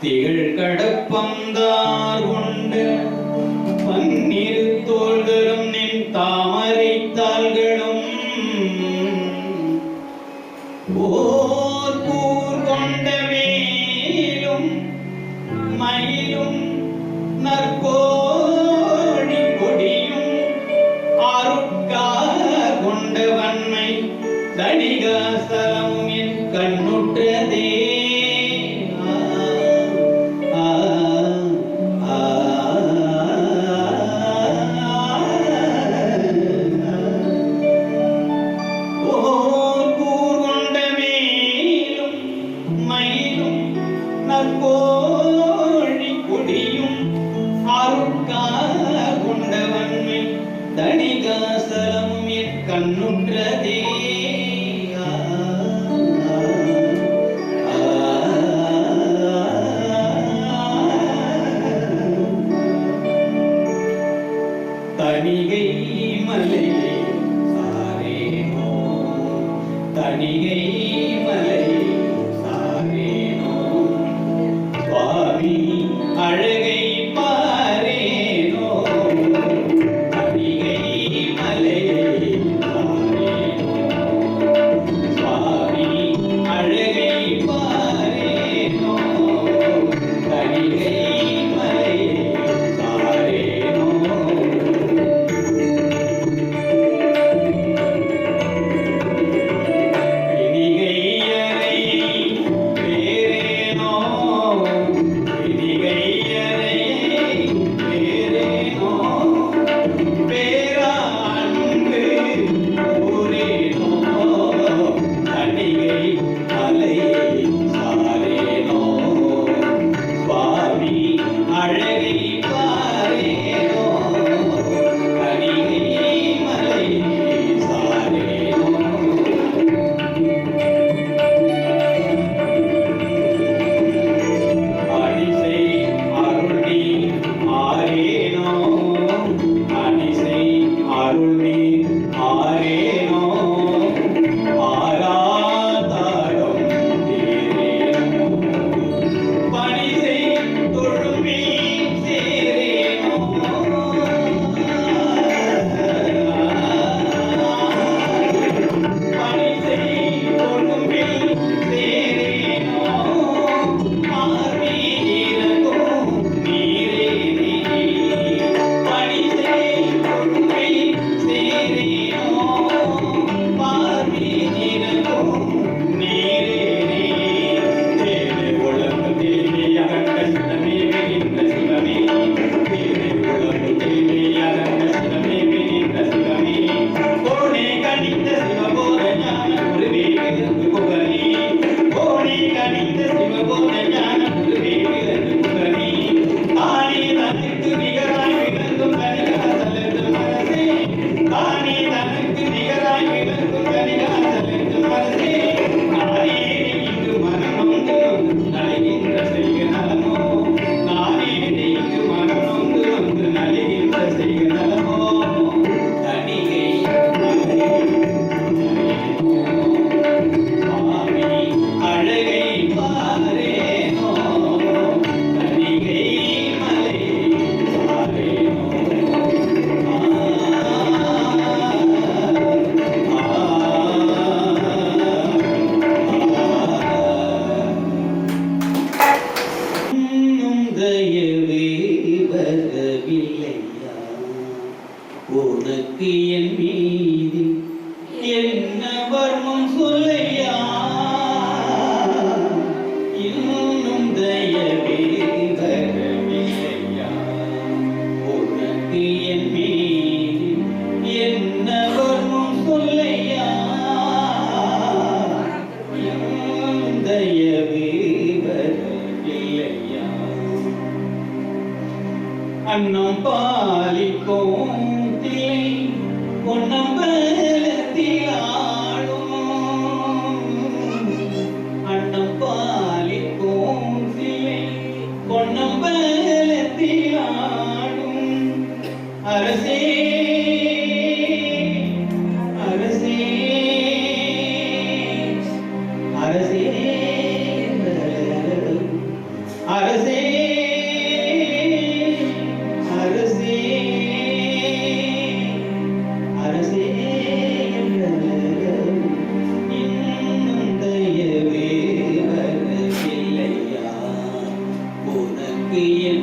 திகழ் கடப்பந்தார் கொண்ட அருட்கார் கொண்ட தீய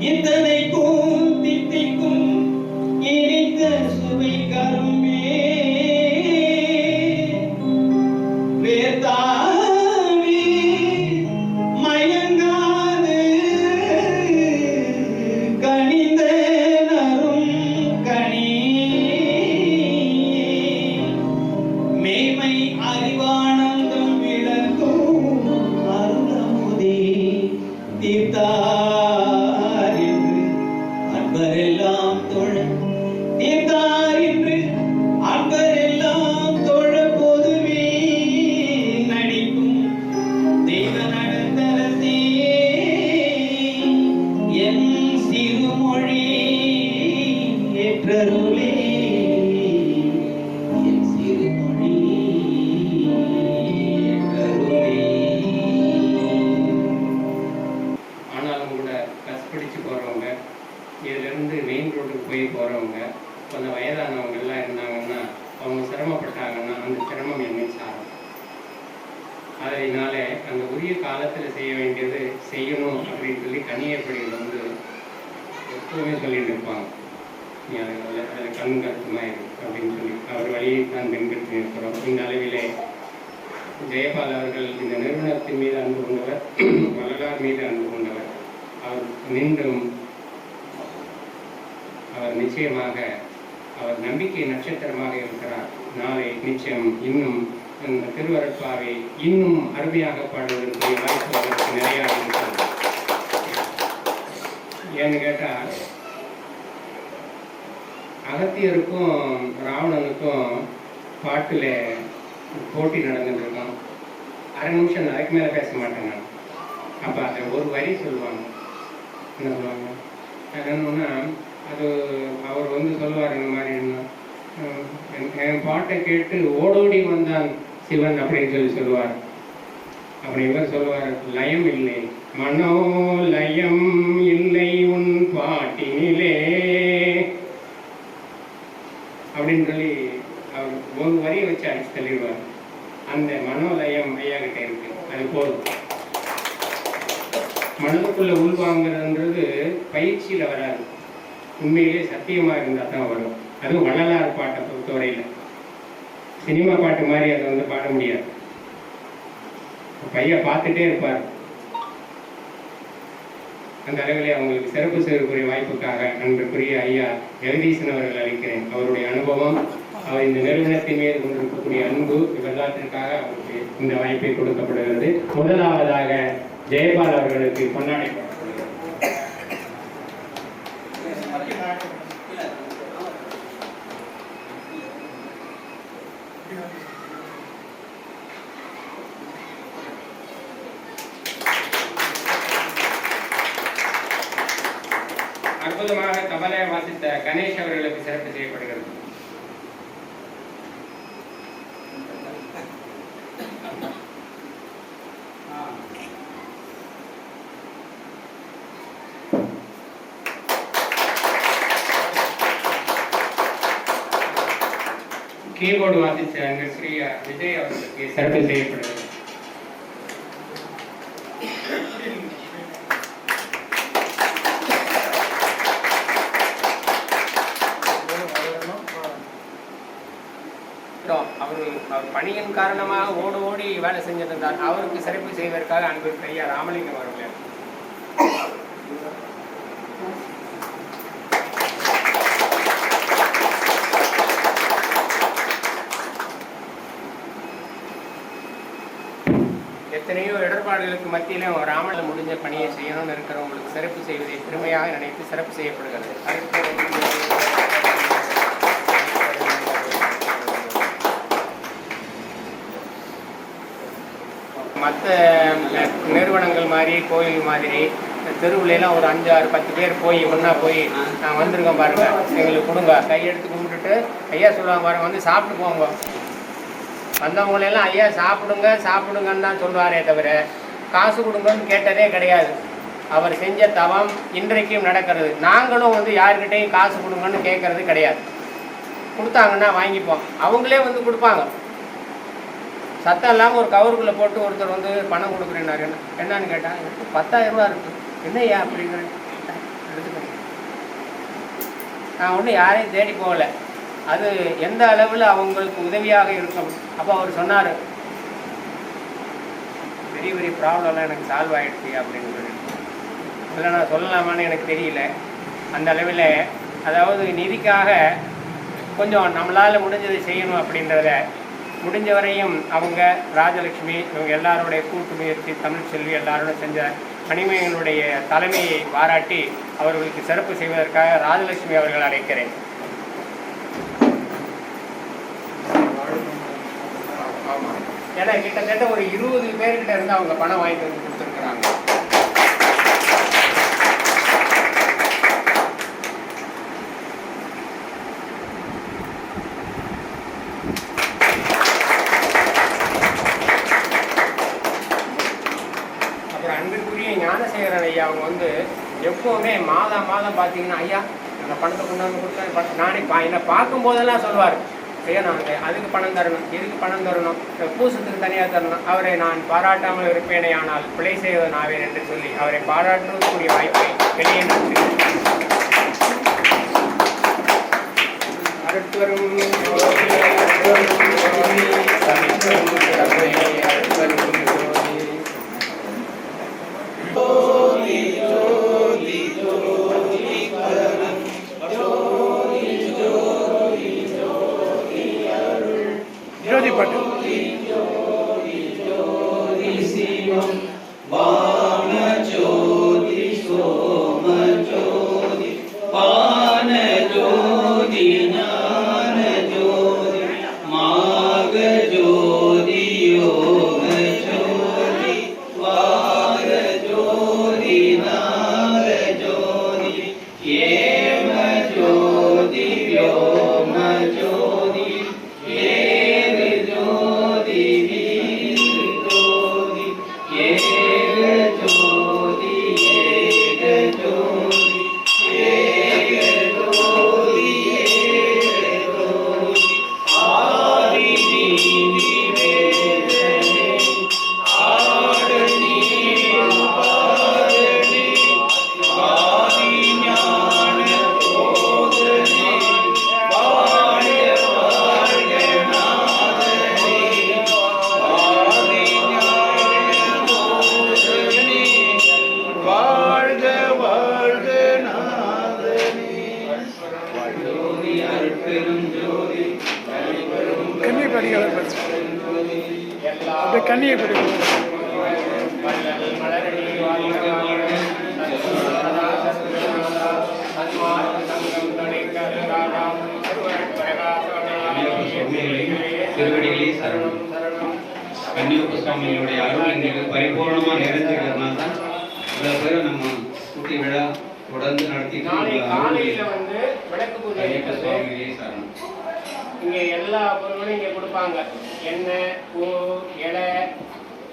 இத்தனைக்கும் தித்திக்கும் இனித்த சுவை கரும் அகத்தியருக்கும் ராவணனுக்கும் பாட்டில் போட்டி நடந்துட்டு அரை நிமிஷம் அதுக்கு மேலே பேச மாட்டேன் நான். அப்போ அதை ஒரு வரி சொல்லுவாங்க. என்ன சொல்லுவாங்க? அது என்னன்னா அது அவர் வந்து சொல்லுவார் இந்த மாதிரி என்ன, என்- என் பாட்டை கேட்டு ஓடோடி வந்தான் சிவன் அப்படின்னு சொல்லி சொல்லுவார். அப்படி இவர் சொல்லுவார் லயம் இல்லை மனோ லயம் இல்லை உன் பாட்டினிலே அப்படின்னு சொல்லி அவர் ஒரு வரியை வச்சு அடிச்சு தள்ளிடுவார் அந்த மனோலயம் ஐயா கிட்ட இருக்கு. அது போதும். மனதுக்குள்ள உள்வாங்கிறதுன்றது பயிற்சியில வராது. உண்மையிலே சத்தியமா இருந்தா தான் வரும். அதுவும் வள்ளலார் பாட்டை பொறுத்தவரையில. சினிமா பாட்டு மாதிரி அதை வந்து பாட முடியாது. பையன் பார்த்துட்டே இருப்பார். அந்த அளவிலே அவங்களுக்கு சிறப்பு செய்யக்கூடிய வாய்ப்புக்காக அன்புக்குரிய ஐயா ஜெகதீசன் அவர்கள் அளிக்கிறேன். அவருடைய அனுபவம் அவர் இந்த நிறுவனத்தின் மீது கொண்டிருக்கக்கூடிய அன்பு இவெல்லாத்திற்காக அவருக்கு இந்த வாய்ப்பை கொடுக்கப்படுகிறது. முதலாவதாக ஜெயபால் அவர்களுக்கு கொண்டாடி அற்புதமாக தபலை வாசித்த கணேஷ் அவர்களுக்கு சிறப்பு செய்யப்படுகிறது கீபோர்டு வாசித்த அங்கு ஸ்ரீ விஜய் அவர்களுக்கு சிறப்பு செய்யப்படுகிறது. அவர் அவர் பணியின் காரணமாக ஓடி ஓடி வேலை செஞ்சிருந்தார் அவருக்கு சிறப்பு செய்வதற்காக அன்பு ஐயா ராமலிங்கம் அவர்கள். எத்தனையோ இடர்பாடுகளுக்கு மத்தியிலும் ராமனில் முடிஞ்ச பணியை செய்யணும்னு இருக்கிறவங்களுக்கு சிறப்பு செய்வதை பெருமையாக நினைத்து சிறப்பு செய்யப்படுகிறது. மற்ற நிறுவனங்கள் மாதிரி கோயில் மாதிரி தெருவுல எல்லாம் ஒரு அஞ்சு ஆறு பத்து பேர் போய் ஒன்றா போய் நான் வந்திருக்கோம் பாருங்க. எங்களுக்கு கொடுங்க. கையெடுத்து கும்பிட்டுட்டு ஐயா சொல்லுவாங்க பாருங்க வந்து சாப்பிட்டு போங்க. வந்தவங்களெல்லாம் ஐயா சாப்பிடுங்க சாப்பிடுங்கன்னு தான் சொல்லுவாரே தவிர காசு கொடுங்கன்னு கேட்டதே கிடையாது. அவர் செஞ்ச தவம் இன்றைக்கும் நடக்கிறது. நாங்களும் வந்து யாருக்கிட்டையும் காசு கொடுங்கன்னு கேட்கறது கிடையாது. கொடுத்தாங்கன்னா வாங்கிப்போம். அவங்களே வந்து கொடுப்பாங்க. சத்தம் இல்லாமல் ஒரு கவருக்குள்ளே போட்டு ஒருத்தர் வந்து பணம் கொடுக்குறேன்னாரு. என்ன என்னன்னு கேட்டால் பத்தாயிரம் ரூபா இருக்கு. என்னய்யா அப்படிங்கிற? எடுத்துக்கணும் நான் ஒன்றும் யாரையும் தேடி போகல. அது எந்த அளவில் அவங்களுக்கு உதவியாக இருக்கும்? அப்போ அவர் சொன்னார் பெரிய பெரிய ப்ராப்ளம்லாம் எனக்கு சால்வ் ஆகிடுச்சு அப்படின்னு சொல்லிட்டு அதில் நான் சொல்லலாமான்னு எனக்கு தெரியல. அந்த அளவில் அதாவது நிதிக்காக கொஞ்சம் நம்மளால் முடிஞ்சதை செய்யணும் அப்படின்றத முடிஞ்ச வரையும் அவங்க ராஜலட்சுமி இவங்க எல்லாருடைய கூட்டு முயற்சி தமிழ் செல்வி எல்லாரோட செஞ்ச கனிமையினுடைய தலைமையை பாராட்டி அவர்களுக்கு சிறப்பு செய்வதற்காக ராஜலட்சுமி அவர்கள் அழைக்கிறேன். ஏன்னா கிட்டத்தட்ட ஒரு இருபது பேர்கிட்ட இருந்து அவங்க பணம் வாங்கிட்டு வந்து கொடுத்துருக்குறாங்க. அப்புறம் அன்புக்குரிய ஞானசேகரன் ஐயா அவங்க வந்து எப்போவுமே மாதம் மாதம் பார்த்தீங்கன்னா ஐயா அந்த பணத்தை கொண்டாந்து கொடுத்தேன் நானே பா என்னை பார்க்கும் போதெல்லாம் சொல்லுவார் ஐயா அதுக்கு பணம் தரணும் எதுக்கு பணம் தரணும் இந்த பூசத்துக்கு தனியாக தரணும். அவரை நான் பாராட்டாமல் இருப்பேனே ஆனால் பிழை செய்வதன் ஆவேன் என்று சொல்லி அவரை பாராட்டக்கூடிய வாய்ப்பை வெளியே நன்றி சுவாமிகளுடைய அருள் எங்களுக்கு பரிபூர்ணமா நிறைஞ்சிருக்கிறதுனால தான் இவ்வளவு பேரை நம்ம குட்டி விழா தொடர்ந்து நடத்திட்டு காலையில வந்து விளக்கு பூஜை. சுவாமிகளே சரணம் இங்க எல்லா பொருளும் இங்க கொடுப்பாங்க. எண்ணெய் பூ இலை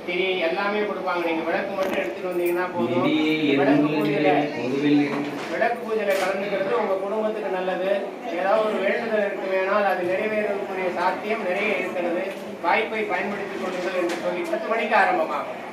திரி எல்லாமே கொடுப்பாங்க. நீங்க விளக்கு மட்டும் எடுத்துட்டு வந்தீங்கன்னா போதும். விளக்கு பூஜையில விளக்கு பூஜையில கலந்துக்கிறது உங்க குடும்பத்துக்கு நல்லது. ஏதாவது ஒரு வேண்டுதல் இருக்குமேனால் அது நிறைவேறக்கூடிய சாத்தியம் நிறைய இருக்கிறது. வாய்ப்பை பயன்படுத்திக் கொள்ளுங்கள் என்று சொல்லி பத்து மணிக்கு ஆரம்பமாகும்.